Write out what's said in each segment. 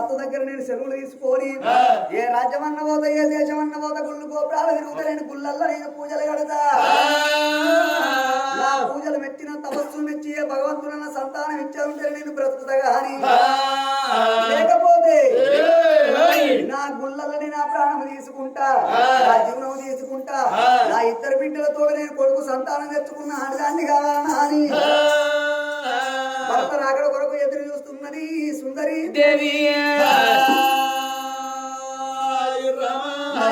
భర్త దగ్గర నేను సెలవులు తీసుకొని ఏ రాజ్యం అన్న పోత ఏ దేశం అన్న పోత గుళ్ళు గోపురాలు తిరుగుతలేని గుళ్ళల్లో నేను పూజలు కడతా. నా పూజలు మెచ్చిన తపస్సు మెచ్చి ఏ భగవంతుడన్న సంతానం ఇచ్చే ఉంటే నేను బ్రతుకుతా గాని లేకపోతే నా గుళ్ళని నా ప్రాణం తీసుకుంటా నా జీవనం తీసుకుంటా నా ఇద్దరు బిడ్డలతో నేను కొడుకు సంతానం తెచ్చుకున్న ఆడదాన్ని కావాలన్నా అని భర్త రాకడ కొరకు ఎదురు చూస్తున్నది సుందరి. దేవి.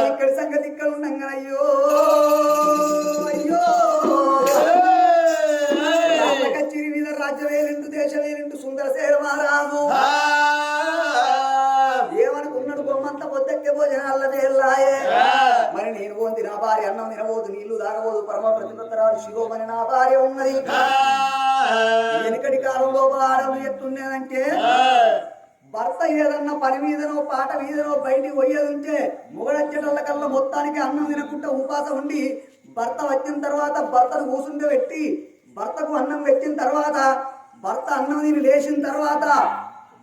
ఇక్కడి సంగతి ఇక్కడ ఉండంగా అయ్యో. మీద సుందర సేర మహారాజు. ఏమనుకున్నాడు బొమ్మంత పొద్దెక్కే భోజనాల వేళ్ళాయే. మరి నేను పోంది నా భార్య అన్నం తినబోదు నీళ్ళు తాగబోదు పరమ ప్రతిపత్తరాడు శిరోమణి నా భార్య ఉన్నది. వెనుకటి కాలంలో ఆడలు ఎట్లుండేదంటే భర్త ఏదన్నా పని మీదనో పాట మీదనో బయటికి పోయేది ఉంటే మొగడచ్చటల్ల కల్లా మొత్తానికి అన్నం తినకుండా ఉపాసం ఉండి భర్త వచ్చిన తర్వాత భర్తను కూసుండే పెట్టి భర్తకు అన్నం పెట్టిన తర్వాత భర్త అన్నం తిని లేచిన తర్వాత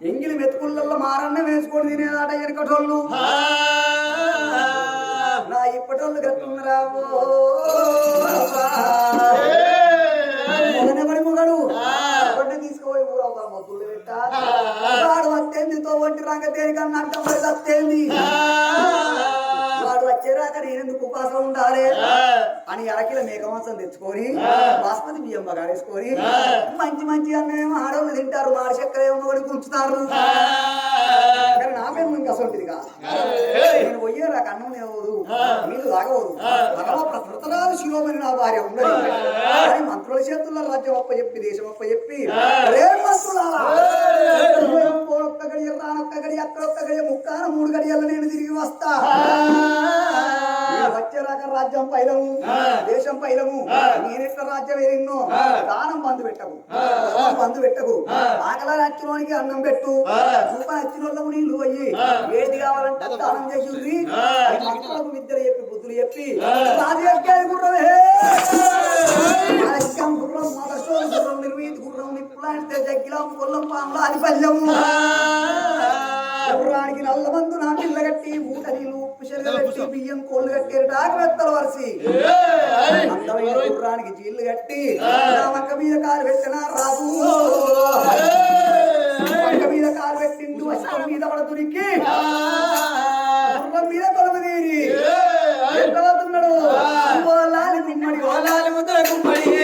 ఎంగిలి మెతుకుళ్ళల్లో మారన్నం వేసుకొని తినేదాట వెనకటోళ్ళు నా ఇప్పటోళ్ళు గట్టున్నరావో మొగనెవడి మొగడు? ఒకటి తీసుకుపోయి ఊరవుతాం మొద్దులు పెట్ట? వాడు వస్తేంది తో వంటి రంగ దేనికన్నా అడ్డం పడి వస్తేంది వాడు వచ్చేరాక నేనెందుకు ఉపాసం ఉండాలి? అని అరకిల మేకమాంసం తెచ్చుకొని బాస్మతి బియ్యం బగారేసుకొని మంచి మంచి అన్నం ఆడవాళ్ళు తింటారు మాడి చక్కెర ఏమో ఉంచుతారు కానీ నాకేమో ఇంకా అసలు కాదు నేను పోయే నాకు అన్నం తినవదు నీళ్ళు తాగవదు. ప్రకృతరాలు శిరోమణి నా భార్య కానీ మంత్రుల చేతుల్లో రాజ్యం అప్ప చెప్పి దేశం అప్ప చెప్పి రే మంత్రులారా గడియ రానొక్క గడియ అక్కడ ఒక్క గడియ ముక్కాన మూడు గడియల్లో నేను తిరిగి వస్తా. వచ్చేరాక రాజ్యం పైలము దేశం పైలము నేనెట్ల రాజ్యం ఎన్నో దానం బంధు పెట్టకు బంధు పెట్టకు. ఆకలి నచ్చినోనికి అన్నం పెట్టు చూప నచ్చిన వాళ్ళకు నీళ్ళు పోయి ఏది కావాలంటే దానం చేసి మక్కలకు విద్యలు చెప్పి బుద్ధులు చెప్పి రాజు ఎక్కేది గుర్రమే. గుర్రం మొదటి గుర్రం నిర్వీతి గుర్రం నిప్పులాంటి జగ్గిలం కొల్లం పాముల అధిపల్యము గుర్రానికి కట్టి మూట నీళ్ళు కట్టి బియ్యం కోళ్ళు కట్టి డాకు మెత్తలు వరిసి. అందమైన గుర్రానికి జీళ్ళు కట్టి నా మక్క మీద కాలు పెట్టిన రాజు మక్క మీద కాలు పెట్టిండు అష్టం మీద పడుతునికి గుర్రం మీద కొలువు తీరి. ఎంత అవుతున్నాడు ఓలాలి గుమ్మడి గుమ్మడి.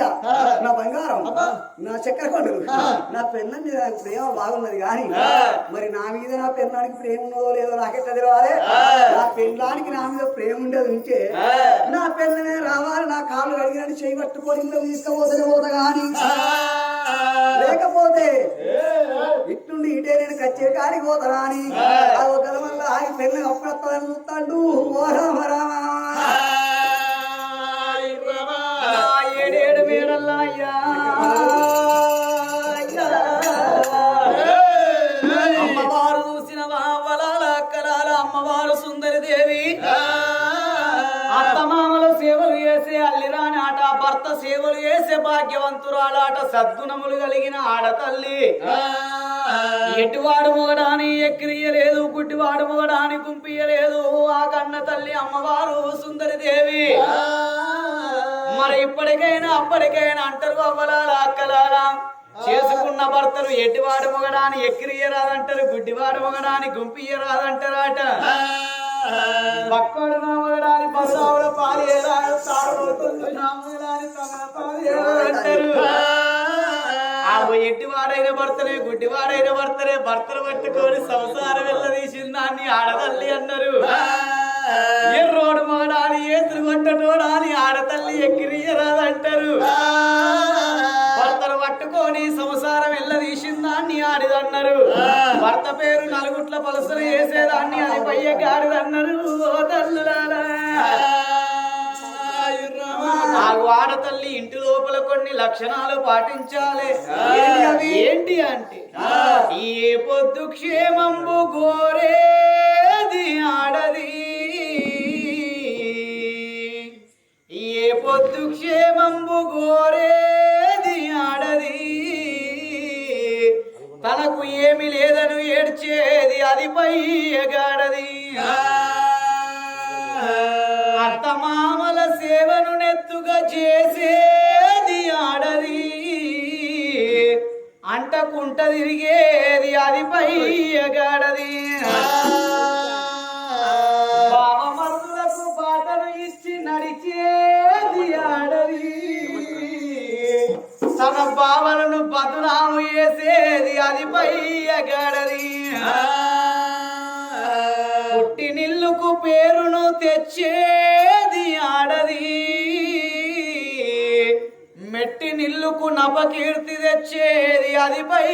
భార్య నా బంగారం నా చక్కెర కొండలు నా పెన్న మీద ప్రేమ బాగున్నది కానీ మరి నా మీద నా పెన్నానికి ప్రేమ ఉన్నదో లేదో నాకెట్లా తెలియాలి నా పెళ్ళానికి నా మీద ప్రేమ ఉండేది ఉంటే నా పెన్ననే రావాలి నా కాళ్ళు కడిగినట్టు చేయి పట్టుకొని ఇంట్లో తీసుకుపోతే పోతా కానీ. లేకపోతే ఇట్టుండి ఇటే నేను కచ్చే కాడికి పోతానా అని ఆ. ఒకరి వల్ల ఆగి పెళ్ళి అప్పుడత్తాను ఓ రామ రామ ఏడేడు మేడల్లాయ్యా అమ్మవారు చూసిన వలాల అక్కలాల అమ్మవారు సుందరి దేవి. అత్తమామల సేవలు చేసే అల్లిరాని ఆట భర్త సేవలు చేసే భాగ్యవంతురాలాట సద్గుణములు కలిగిన ఆడతల్లి. ఎటువాడు మొగడాని ఎక్కిరియలేదు గుడ్డివాడు మొగడాని గుంపియలేదు ఆ కన్న తల్లి అమ్మవారు సుందరి దేవి. మరి ఇప్పటికైనా అప్పటికైనా అంటారు అవ్వలాల అక్కలారా. చేసుకున్న భర్తలు ఎటువాడు మొగడాని ఎక్కిరియరాదంటారు గుడ్డివాడు మొగడాని గుంపియరాదంటారట పక్కడు మొగడాని బసావుల పాలేరాదు తాడుతుంది నా ఎట్టివాడైన భర్తలే గుడ్డివాడైన భర్తలే భర్తలు పట్టుకొని సంసారం వెళ్ళదీసిందాన్ని ఆడతల్లి అన్నారు. ఎర్రోడు మాడాలి ఏతులు కొట్టటోడాలి ఆడతల్లి ఎక్కిరియరాదంటారు భర్తలు పట్టుకొని సంసారం వెళ్ళదీసిందాన్ని ఆడిదన్నారు భర్త పేరు నలుగుట్ల పలసలు వేసేదాన్ని అది పయ్య గాడిదన్నారు ఓ తల్లులారా. ఆగు ఆడతల్లి ఇంటి లోపల కొన్ని లక్షణాలు పాటించాలి. ఏంటి అంటే? ఏ పొద్దు క్షేమంబు గోరేది క్షేమంబు గోరేది ఆడది? తనకు ఏమి లేదను ఏడ్చేది అది పై ఎగాడది అత్తమామల సేవను నెత్తుగా చేసేది ఆడది. అంటకుంట తిరిగేది అది పై తన బావలను బదునాము వేసేది అది పై ఎగాడది. పుట్టి నిల్లుకు పేరును తెచ్చేది ఆడది. మెట్టి నిల్లుకు నపకీర్తి తెచ్చేది అది పై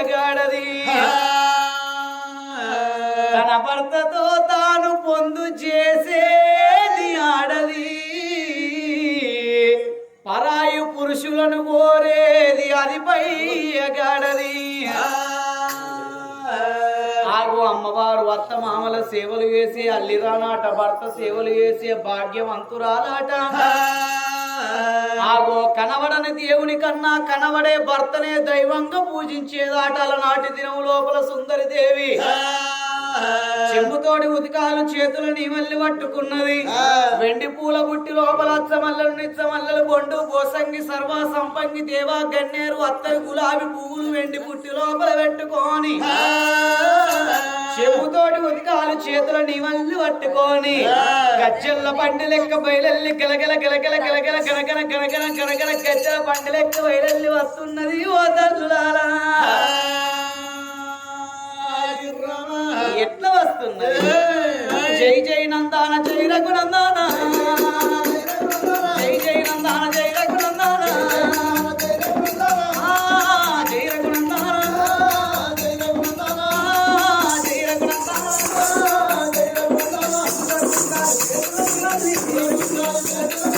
ఎగాడది. తన భర్తతో తాను పొందు చేసేది పురుషులను కోరేది అది పై ఆగు అమ్మవారు అత్త మామల సేవలు చేసి అల్లిరానాట భర్త సేవలు చేసే భాగ్యవంతురాలాట. ఆగో కనవడని దేవుని కన్నా కనవడే భర్తనే దైవంగా పూజించేదాట అలనాటి దినం లోపల సుందరి దేవి. చెంబుతోడి ఉతికాలు చేతులు నీవల్లి పట్టుకున్నది. వెండి పూల బుట్టి లోపల అచ్చమల్లలు నిచ్చమల్లలు బొండు బోసంగి సర్వ సంపంగి దేవా గన్నేరు అత్తరు గులాబీ పువ్వులు వెండి బుట్టి లోపల పెట్టుకొని. చెంబుతోటి ఉతికాలు చేతుల నీవల్లి పట్టుకొని. గజ్జల్ల బండి లెక్క బయలెల్లి గలగల గలగల గలగల గనగన గనగన గనగన గజ్జల బండి లెక్క బయలెల్లి వస్తున్నది ఓ తల్లులారా. ఎట్లా వస్తున్నది జై జై నందాన జై రఘునందాన. జై జై నందాన జై రఘునందాన. జై రఘునందాన. జై ఆ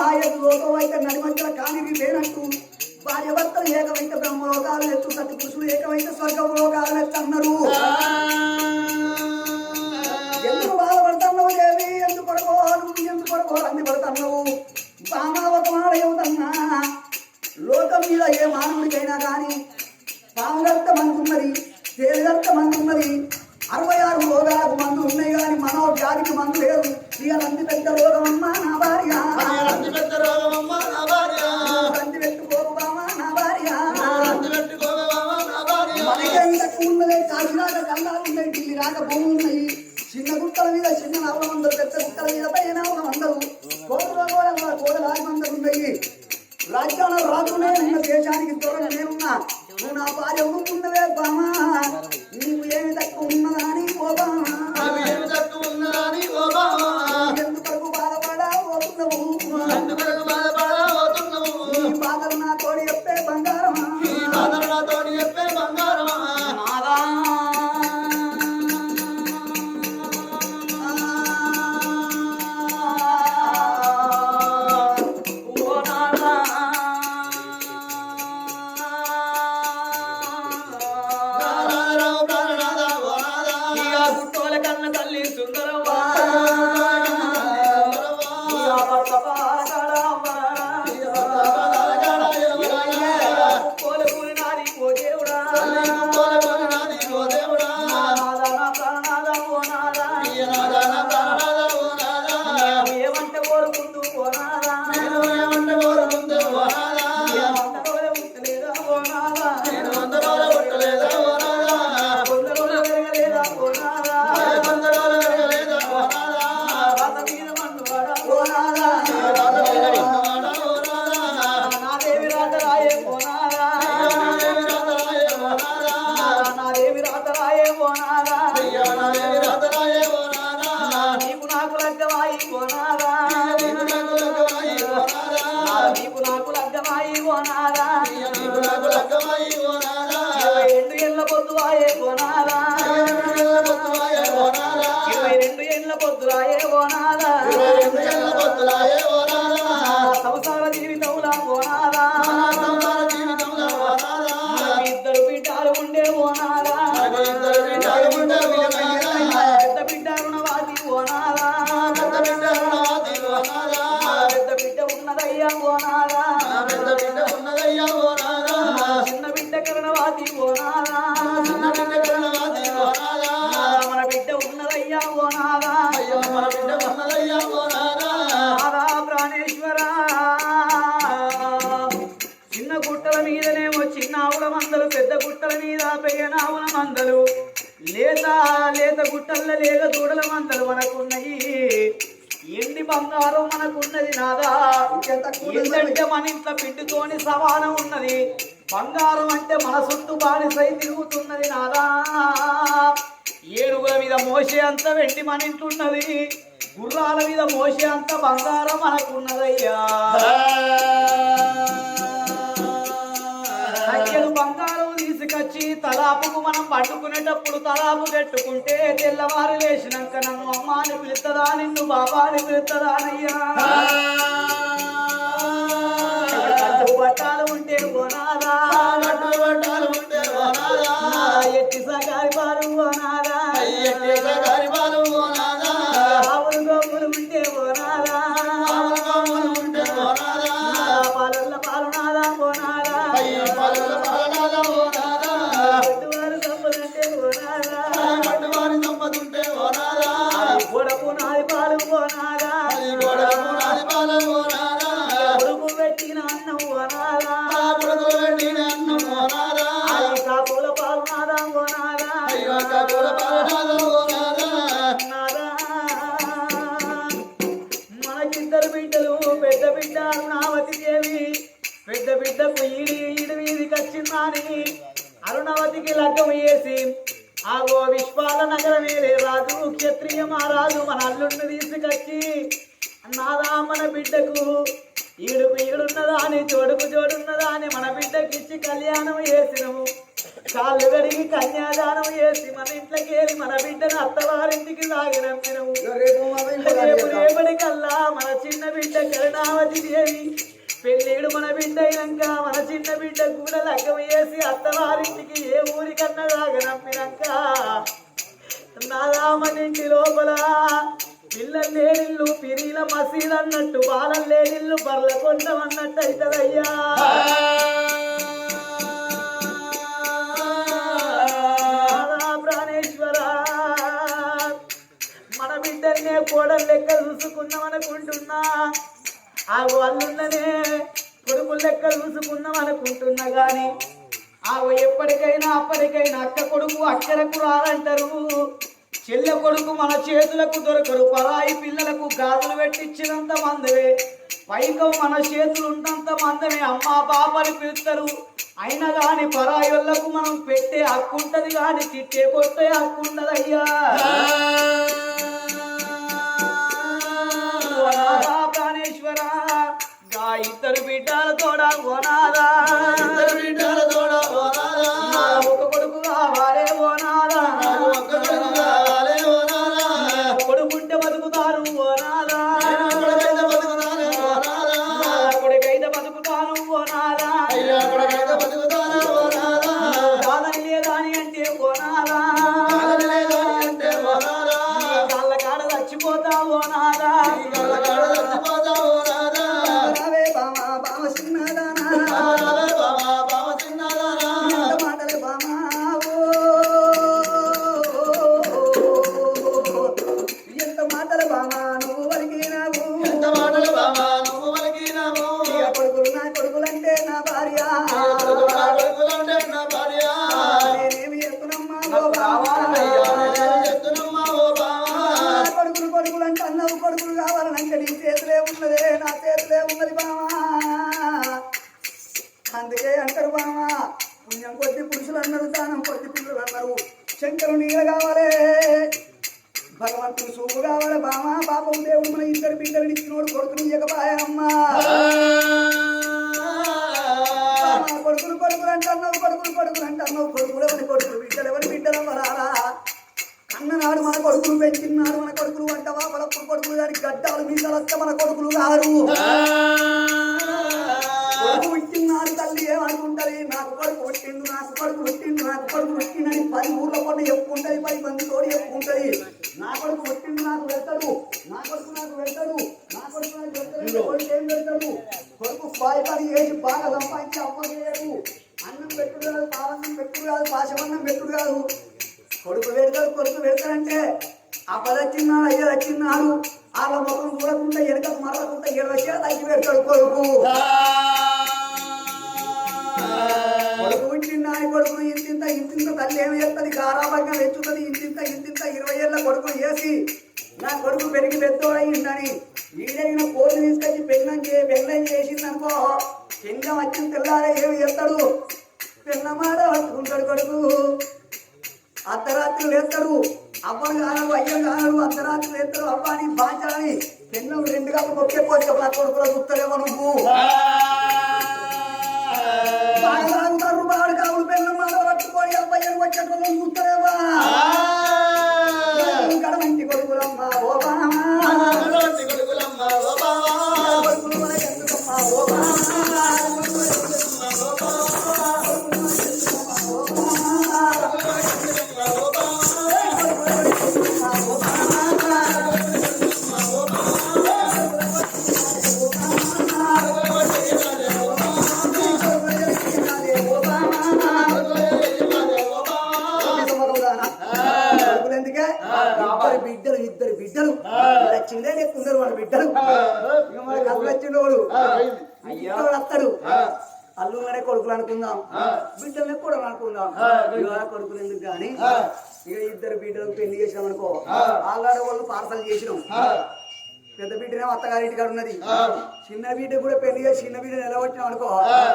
ఆయన లోకమైతే నడిమంచల కానిది లేనట్టు. భార్య భర్తలు ఏకమైతే బ్రహ్మలోకాలు ఎత్తు సత్య పురుషులు ఏకమైతే స్వర్గలోకాలు ఎత్తు అన్నారు. నా భార్య ఊరుకుందవే బామా. దూడల మంతలు మనకున్నాయి. ఎండి బంగారం మనకున్నది నాదా. ఎందుకంటే మన ఇంట్లో పిండితోని సమానం ఉన్నది. బంగారం అంటే మన సొంత బానిసై తిరుగుతున్నది నాదా. ఏడుగుల మీద మోసే అంత వెండి మన ఇంట్లున్నది. గుర్రాల మీద మోసే అంత బంగారం మనకున్నదయ్యా. తలాపుకు మనం పట్టుకునేటప్పుడు తలాపు పెట్టుకుంటే తెల్లవారు లేచినాక నన్ను అమ్మాని పిలుస్తుందా నిన్ను బాబా అని పట్టాలు ఉంటే కొనాలా పట్టాలు ఉంటే కొనాలా ఎట్టి సగారి వారు కొనాలా బిడ్డ దేవి. పెళ్ళేడు మన బిడ్డ అయినాక మన చిన్న బిడ్డ కూడా లగ్గం వేసి అత్తవారింటికి ఏ ఊరికన్నా సాగనంపినాక నాదామనింటి లోపల పిల్లలు లేనిల్లు పిరీల మసీద్ అన్నట్టు బాలం లేనిల్లు బర్ల కొండం అన్నట్టు అవుతుందయ్యా మన బిడ్డల్నే కోడలు లెక్క చూసుకుందాం అనుకుంటున్నా ఆ వాళ్ళున్ననే కొడుకు లెక్క చూసుకుందాం అనుకుంటున్నా కానీ ఆవు ఎప్పటికైనా అప్పటికైనా అక్క కొడుకు అక్కరకు రాలంటారు చెల్లె కొడుకు మన చేతులకు దొరకరు. పరాయి పిల్లలకు గాజులు పెట్టించినంత మందవే పైకం మన చేతులు ఉన్నంత మందమే అమ్మా పాపని పిలుస్తారు అయినా కాని పరాయి వాళ్ళకు మనం పెట్టే హక్కు ఉంటది కానీ తిట్టే కొట్టే హక్కు ఇద్దరు బిడ్డల తోడ ఓనాదా? ఇద్దరు బిడ్డల కొడుకు పుట్టినాడు తల్లి ఏమనుకుంటది? నాకు కొడుకు పుట్టిండు నాకు కొడుకు పుట్టిండు నాకు కొడుకు పుట్టిండని పది ఊర్ల కొన్ని చెప్పుకుంటది పది మంది తోడు చెప్పుకుంటది. నా కొడుకు పుట్టిండు నాకు పెడతాడు. నా కొడుకు నాకు పెడతాడు. నా కొడుకు నాకు పెడతాడు. కొడుకు ఏం పెడతాడు? కొడుకు బాయ్ పని చేసి బాగా సంపాదించి అమ్మకేయడు అన్నం పెట్టుడు కాదు పాలన్నం పెట్టుడు కాదు పాశమన్నం పెట్టుడు కాదు. కొడుకు పెడతాడు కొడుకు పెడతాడంటే ఆ పది పదచ్చిన్నాడు అయ్యో వచ్చిన్నాడు వాళ్ళ ముఖం ఎనక వెనకకు ఇరవై ఎడవచ్చే తగ్గి పెడతాడు కొడుకు. కొడుకు పుట్టిన కొడుకు ఇంతింత ఇంతింత తల్లి ఏమి చేస్తుంది? గారాభంగా పెంచుతుంది ఇంతింత ఇంతింత ఇరవై ఏళ్ళ కొడుకు చేసి నా కొడుకు పెరిగి పెద్దోడయిందని వీడైన కోళ్ళు తీసుకొచ్చి పెళ్ళం చే పెళ్ళం చేసింది అనుకో పెళ్ళం వచ్చిన తెల్లారే ఏమి చేస్తాడు? పెళ్ళమాట పట్టుకుంటాడు కొడుకు. అర్ధరాత్రి లేస్తాడు. అవ్వను కానడు అయ్యను కానడు అర్ధరాత్రి లేస్తాడు అవ్వని బాంచాలని పెళ్ళం రెండు కాపు మొక్కే పోతే నా కొడుకులో చూస్తారేమో నువ్వు. బాగా తాగుతారు బాగా కావులు పెళ్ళం మాట పట్టుకొని అబ్బాయి వచ్చేటోళ్ళని చూస్తారేమా ఇద్దరు బిడ్డలు ఇద్దరు బిడ్డలు. నచ్చిందే చిన్న ఎక్కున్నారు వాళ్ళ బిడ్డలు. ఇక మనకి అల్లు అయ్యో అయ్యో వస్తాడు. మరే కొడుకులు అనుకుందాం. బిడ్డలనే కూడా అనుకుందాం. ఇవాళ కొడుకులు ఎందుకు కానీ ఇక ఇద్దరు బిడ్డలు పెళ్ళి చేసినాం అనుకో. ఆల్రెడీ వాళ్ళు పార్సల్ చేసినాం. పెద్ద బిడ్డనే అత్తగారింటికాడు ఉన్నది. చిన్న బిడ్డ కూడా పెళ్ళి చేసి చిన్న బిడ్డ నిలబట్టినాం అనుకో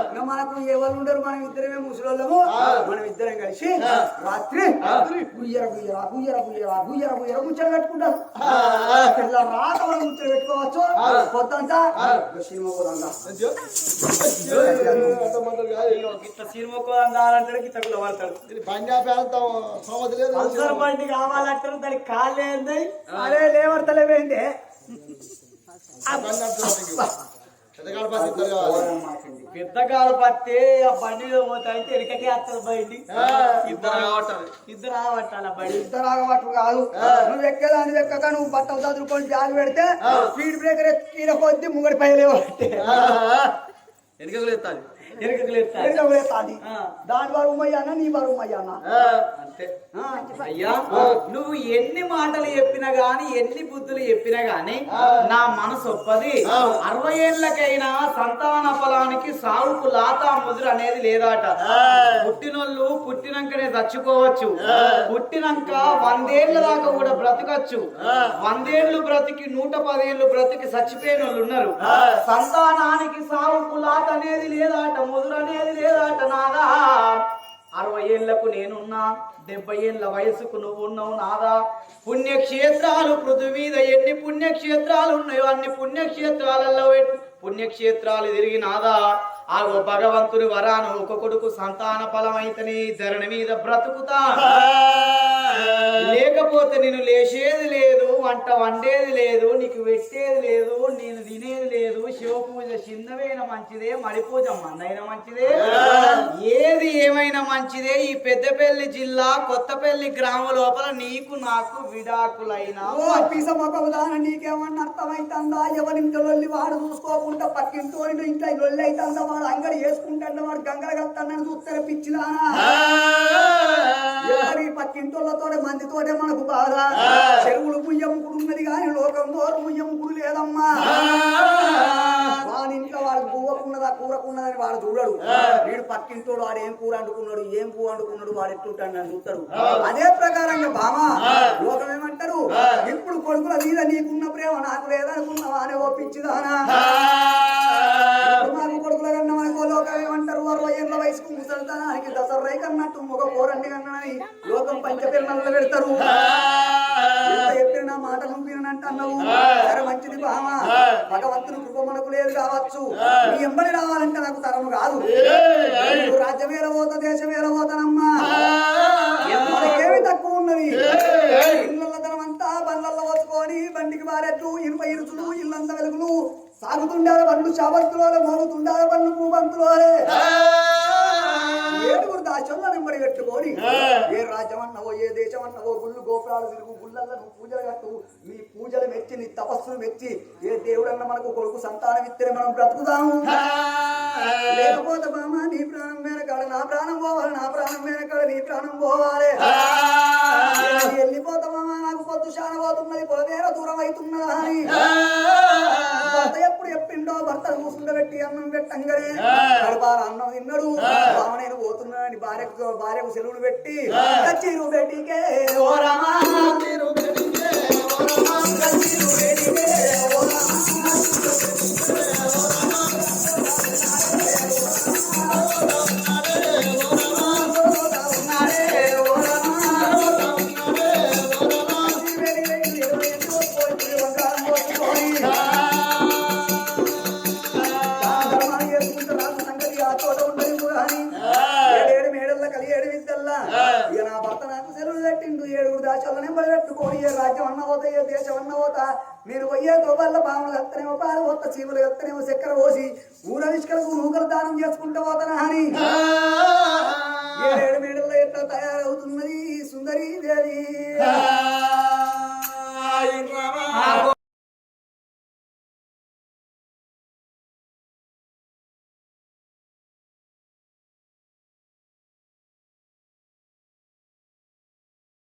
ఇక మనకు ఎవరు ఉండరు మనం ఇద్దరమే ముసలోళ్ళము. మనం ఇద్దరం కలిసి రాత్రి గుయ్యర గుయ్యర గుయ్యర గుయ్యర గుయ్యర గుయ్యర ముచ్చట పెట్టుకుంటారు రాక మనం ముచ్చట పెట్టుకోవచ్చు. పొద్దంతా సినిమా గిట్ల సినిమా గిట్ల కూడా పడతాడు. పంజాబ్ కావాలంటారు దానికి కాళ్ళే అరే లేవర్తలేవేంటి పెద్దగాడు పది ఇద్దరు కావాలి పెద్ద కాలు పత్తే ఆ బండి పోతా అంటే ఎనకకే వస్తుంది బండి. ఇద్దరు రావట్టాలి ఇద్దరు రావట్టాలి ఆ బండి. ఇద్దరు ఆగబట్టు కాదు. నువ్వు ఎక్కేదాన్ని ఎక్కక నువ్వు బట్టలు చదువుకొని జాలి పెడితే స్పీడ్ బ్రేకర్ ఎక్కిన కొద్ది ముంగడి పైలేవు వెనకకు ఎత్తాలి దాని నీ అంతే. అయ్యా నువ్వు ఎన్ని మాటలు చెప్పినా గాని ఎన్ని బుద్ధులు చెప్పినా గాని నా మనసు ఒప్పది. అరవై ఏళ్ళకైనా సంతాన ఫలానికి సాగుకు లాతా ముదురు అనేది లేదాట. పుట్టినోళ్ళు పుట్టినాకనే చచ్చిపోవచ్చు. పుట్టినాక వందేళ్ళ దాకా కూడా బ్రతకచ్చు. వందేళ్ళు బ్రతికి నూట పదేళ్ళు బ్రతికి చచ్చిపోయిన వాళ్ళు ఉన్నారు సంతానానికి సాగుకు లాత అనేది లేదాట ముదురు అనేది లేదాట నాదా. అరవై ఏళ్ళకు నేనున్నా డెబ్బై ఏళ్ళ వయసుకు నువ్వు ఉన్నావు నాదా. పుణ్యక్షేత్రాలు పృథ్వీ మీద ఎన్ని పుణ్యక్షేత్రాలు ఉన్నాయో అన్ని పుణ్యక్షేత్రాలలో పుణ్యక్షేత్రాలు తిరిగి నాదా. ఆ ఓ భగవంతుని వరాను ఒక కొడుకు సంతాన ఫలమైతేనే ధరణి మీద బ్రతుకుతా. లేకపోతే నేను లేచేది లేదు. వంట వండేది లేదు నీకు పెట్టేది లేదు నేను తినేది లేదు. శివ పూజ చిన్నవైన మంచిదే మడి పూజ మందైన మంచిదే. ఏది ఏమైనా మంచిదే. ఈ పెద్దపల్లి జిల్లా కొత్తపల్లి గ్రామం లోపల నీకు నాకు విడాకులైన నీకేమన్నా అర్థమైతుందా? ఎవరింట్లో లొల్లి వాడు చూసుకోకుండా పక్కింటో ఇంట్లో లొల్లి అవుతుందా వాడు అంగడి వేసుకుంటాడు వాడు గంగల కలుతానని చూస్తారు పిచ్చిదానా. ఎవరి పక్కింటోళ్ళతో మందితోనే మనకు బాధ? చెరువులు ముయ్యముకుడు ఉన్నది కానీ లోకం దోరు ముయ్యముకుడు లేదమ్మా. బువ్వకున్నదా కూరకున్నదని వాడు చూడడు. వీడు పక్కింటోడు వాడు ఏం కూర వండుకున్నాడు ఏం కూర వండుకున్నాడు వాడు ఎట్లుంటాడు అని చూస్తాడు. అదే ప్రకారంగా బామ లోకం ఏమంటారు ఇప్పుడు కొడుకుల మీద నీకున్న ప్రేమ నాకు లేదనుకున్నావా అని ఇప్పుడు మాకు కొడుకుల కన్నా మనకు లోకం ఏమంటారు అరవై ఏళ్ళ వయసుకు ముసలితనానికి దసరై కన్నట్టు మొగ పోరండి కన్నాని లోకం పంచపిల్లలు పెడతారు. చెప్పిన మాట పంపినంటే అన్నావు మంచిది బామ భగవంతుని కృప మనకు లేదు కావచ్చు. నీ ఎంబడి రావాలంటే నాకు తరము కాదు రాజ్యం పోతా దేశం పోతానమ్మా? మనకేమి తక్కువ ఉన్నది? ఇళ్ళ ధనం అంతా బండ్లలో వచ్చుకొని బండికి బారెట్లు ఇనుప ఇరుచులు ఇల్లంత వెలుగులు. సాగుతుండాలి బండ్లు చావంతులోలే మోగుతుండాలి బండ్లు పూబంతులోలే ఏడుగురు దాచంలో నిమ్మడి పెట్టుకొని ఏ రాజ్యం అన్నవో ఏ దేశం అన్నవో గుళ్ళు గోపురాలు తిరుగు గుళ్ళల్లో నువ్వు పూజలు కట్టు. నీ పూజలు మెచ్చి నీ తపస్సులు మెచ్చి ఏ దేవుడన్న మనకు కొడుకు సంతానం ఇస్తే మనం బ్రతుకుదాము. లేకపోతే బామ్మ నీ ప్రాణం నా ప్రాణం పోవాలి నా ప్రాణం నీ ప్రాణం పోవాలి. వెళ్ళిపోతామా నాకు పొద్దు చాలా పోతున్నది పొలవేర దూరం అవుతున్నదా అని. భర్త ఎప్పుడు చెప్పిండో భర్త కూసుండబెట్టి అన్నం పెట్టంగానే అన్నం తిన్నాడు. బావ నేను పోతున్నానని భార్యకు భార్యకు సెలవులు పెట్టి బెట్టికే ఓ రామా. బెట్టికే ఓ రామా. ఉన్నాడే మీరు పోయే దోవల్ల పాములు కత్తనేమో పాలు కొత్త చీమలు కత్తనేమో చక్కెర పోసి ఊర నిష్కలకు నూకలు దానం చేసుకుంటూ పోతానా అని ఏడు మీడల్లో ఎట్లా తయారవుతున్నది సుందరీ దేవి?